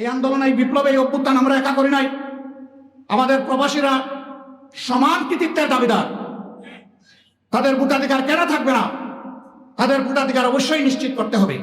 এই আন্দোলন, এই বিপ্লব এই অভ্যুত্থান আমরা একা করি নাই। আমাদের প্রবাসীরা সমান কৃতিত্বের দাবিদার। তাদের ভোটাধিকার কেন থাকবে না? তাদের ভোটাধিকার অবশ্যই নিশ্চিত করতে হবে।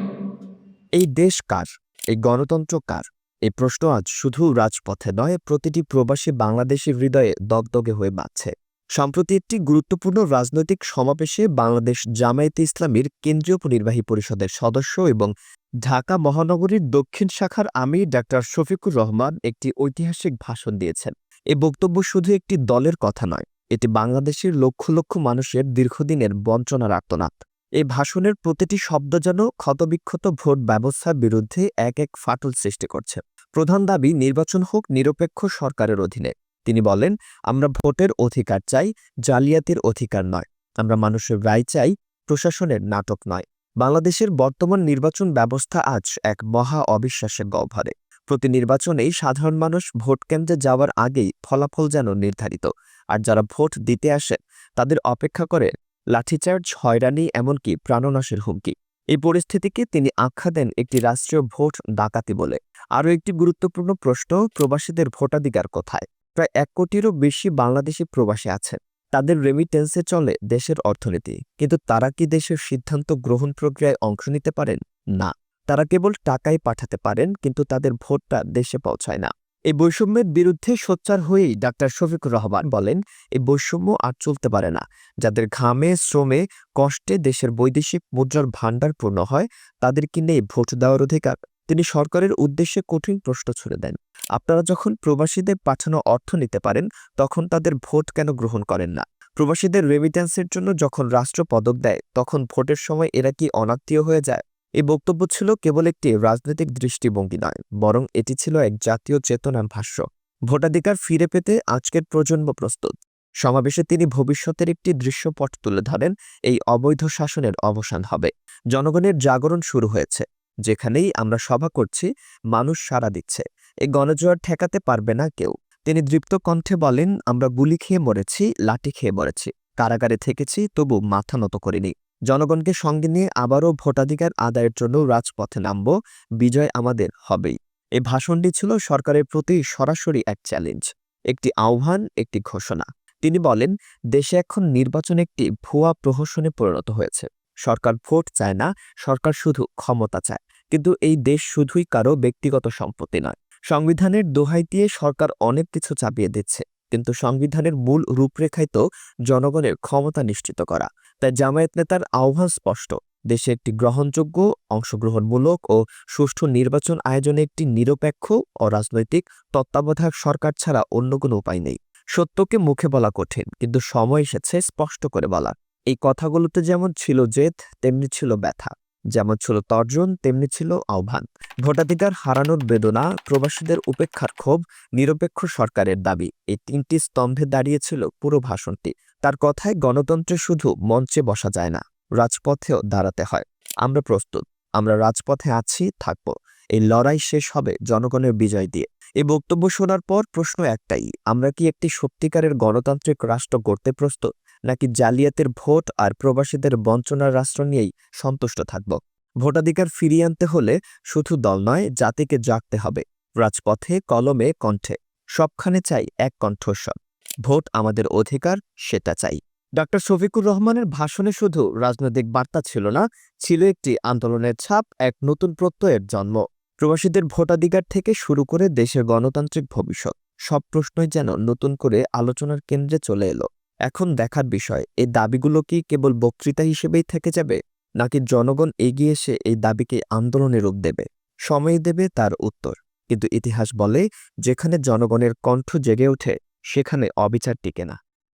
এই দেশ কার? এই গণতন্ত্র কার? এই প্রশ্ন আজ শুধু রাজপথে নয়, প্রতিটি প্রবাসী বাংলাদেশের হৃদয়ে দগদগে হয়ে বাঁচছে। সম্প্রতি একটি গুরুত্বপূর্ণ রাজনৈতিক সমাবেশে বাংলাদেশ জামায়াতে ইসলামীর কেন্দ্রীয় নির্বাহী পরিষদের সদস্য এবং ঢাকা মহানগরীর দক্ষিণ শাখার আমির ডাক্তার শফিকুর রহমান একটি ঐতিহাসিক ভাষণ দিয়েছেন। এ বক্তব্য শুধু একটি দলের কথা নয়, এটি বাংলাদেশের লক্ষ লক্ষ মানুষের দীর্ঘদিনের বঞ্চনার আর্তনাদ। এই ভাষণের প্রতিটি শব্দ যেন ক্ষতবিক্ষত ভোট ব্যবস্থার বিরুদ্ধে এক এক ফাটল সৃষ্টি করছে। প্রধান দাবি, নির্বাচন হোক নিরপেক্ষ সরকারের অধীনে। তিনি বলেন, আমরা ভোটের অধিকার চাই, জালিয়াতির অধিকার নয়। আমরা মানুষের রায় চাই, প্রশাসনের নাটক নয়। বাংলাদেশের বর্তমান নির্বাচন ব্যবস্থা আজ এক মহা অবিশ্বাসের গহ্বরে। প্রতি নির্বাচনেই সাধারণ মানুষ ভোট কেন্দ্রে যাওয়ার আগেই ফলাফল যেন নির্ধারিত। আর যারা ভোট দিতে আসে, তাদের অপেক্ষা করে লাঠিচার্জ, হয়রানি, এমনকি প্রাণনাশের হুমকি। এই পরিস্থিতিকে তিনি আখ্যা দেন একটি রাষ্ট্রীয় ভোট ডাকাতি বলে। আরও একটি গুরুত্বপূর্ণ প্রশ্ন, প্রবাসীদের ভোটাধিকার কোথায়? প্রায় এক কোটিরও বেশি বাংলাদেশি প্রবাসী আছেন। তাদের রেমিটেন্সে চলে দেশের অর্থনীতি। কিন্তু তারা কি দেশের সিদ্ধান্ত গ্রহণ প্রক্রিয়ায় অংশ নিতে পারেন? না। তারা কেবল টাকাই পাঠাতে পারেন, কিন্তু তাদের ভোটটা দেশে পৌঁছায় না। এই বৈষম্যের বিরুদ্ধে সোচ্চার হয়েই ডাক্তার শফিকুর রহমান বলেন, এই বৈষম্য আর চলতে পারে না। যাদের ঘামে, শ্রমে, কষ্টে দেশের বৈদেশিক মুদ্রার ভাণ্ডার পূর্ণ হয় তাদেরকে নেই ভোট দেওয়ার অধিকার? তিনি সরকারের উদ্দেশ্যে কঠিন প্রশ্ন ছুড়ে দেন। আপনারা যখন প্রবাসীদের পাঠানো অর্থ নিতে পারেন, তখন তাদের ভোট কেন গ্রহণ করেন না? প্রবাসীদের রেমিট্যান্সের জন্য যখন রাষ্ট্র পদক দেয়, তখন ভোটের সময় এরা কি অনাত্মীয় হয়ে যায়? এই বক্তব্য ছিল কেবল একটি রাজনৈতিক দৃষ্টিভঙ্গি নয়, বরং এটি ছিল এক জাতীয় চেতনার ভাষ্য। ভোটাধিকার ফিরে পেতে আজকের প্রজন্ম প্রস্তুত। সমাবেশে তিনি ভবিষ্যতের একটি দৃশ্যপট তুলে ধরেন, এই অবৈধ শাসনের অবসান হবে। জনগণের জাগরণ শুরু হয়েছে। যেখানেই আমরা সভা করছি, মানুষ সাড়া দিচ্ছে। এই গণজোয়ার ঠেকাতে পারবে না কেউ। তিনি দৃপ্ত কণ্ঠে বলেন, আমরা গুলি খেয়ে মরেছি, লাঠি খেয়ে মরেছি। কারাগারে থেকেছি, তবু মাথা নত করিনি। জনগণকে সঙ্গে নিয়ে আবারও ভোটাধিকার আদায়ের জন্য রাজপথে নামব, বিজয় আমাদের হবেই। এ ভাষণটি ছিল সরকারের প্রতি সরাসরি এক চ্যালেঞ্জ, একটি আহ্বান, একটি ঘোষণা। তিনি বলেন, দেশে এখন নির্বাচন একটি ভুয়া প্রহসনে পরিণত হয়েছে। সরকার ভোট চায় না, সরকার শুধু ক্ষমতা চায়। কিন্তু এই দেশ শুধুই কারও ব্যক্তিগত সম্পত্তি নয়। সংবিধানের দোহাই দিয়ে সরকার অনেক কিছু চাপিয়ে দিচ্ছে। কিন্তু সংবিধানের মূল রূপরেখাই তো জনগণের ক্ষমতা নিশ্চিত করা। তাই জামায়াত নেতার আহ্বান স্পষ্ট। দেশে একটি গ্রহণযোগ্য, অংশগ্রহণমূলক ও সুষ্ঠু নির্বাচন আয়োজনে একটি নিরপেক্ষ ও রাজনৈতিক তত্ত্বাবধায়ক সরকার ছাড়া অন্য কোনো উপায় নেই। সত্যকে মুখে বলা কঠিন, কিন্তু সময় এসেছে স্পষ্ট করে বলা এই কথাগুলোতে যেমন ছিল জেদ, তেমনি ছিল ব্যথা। যেমন ছিল তর্জন, তেমনি ছিল আহ্বান। ভোটাধিকার হারানোর বেদনা, প্রবাসীদের উপেক্ষার ক্ষোভ, নিরপেক্ষ সরকারের দাবি এই তিনটি স্তম্ভে দাঁড়িয়েছিল পুরো ভাষণটি। তার কথায় গণতন্ত্রে শুধু মঞ্চে বসা যায় না, রাজপথেও দাঁড়াতে হয়। আমরা প্রস্তুত, আমরা রাজপথে আছি, থাকব। এই লড়াই শেষ হবে জনগণের বিজয় দিয়ে। এই বক্তব্য শোনার পর প্রশ্ন একটাই, আমরা কি একটি সত্যিকারের গণতান্ত্রিক রাষ্ট্র গড়তে প্রস্তুত? নাকি জালিয়াতের ভোট আর প্রবাসীদের বঞ্চনার রাষ্ট্র নিয়েই সন্তুষ্ট থাকব? ভোটাধিকার ফিরিয়ে আনতে হলে শুধু দল নয়, জাতিকে জাগতে হবে। রাজপথে, কলমে, কণ্ঠে। সবখানে চাই এক কণ্ঠস্বর। ভোট আমাদের অধিকার, সেটা চাই। ডক্টর শফিকুর রহমানের ভাষণে শুধু রাজনৈতিক বার্তা ছিল না, ছিল একটি আন্দোলনের ছাপ, এক নতুন প্রত্যয়ের জন্ম। প্রবাসীদের ভোটাধিকার থেকে শুরু করে দেশের গণতান্ত্রিক ভবিষ্যৎ। সব প্রশ্নই যেন নতুন করে আলোচনার কেন্দ্রে চলে এলো। এখন দেখার বিষয়, এই দাবিগুলো কি কেবল বক্তৃতা হিসেবেই থেকে যাবে? নাকি জনগণ এগিয়ে এসে এই দাবিকে আন্দোলনের রূপ দেবে? সময় দেবে তার উত্তর। কিন্তু ইতিহাস বলে, যেখানে জনগণের কণ্ঠ জেগে ওঠে, সেখানে অবিচার টিকে না।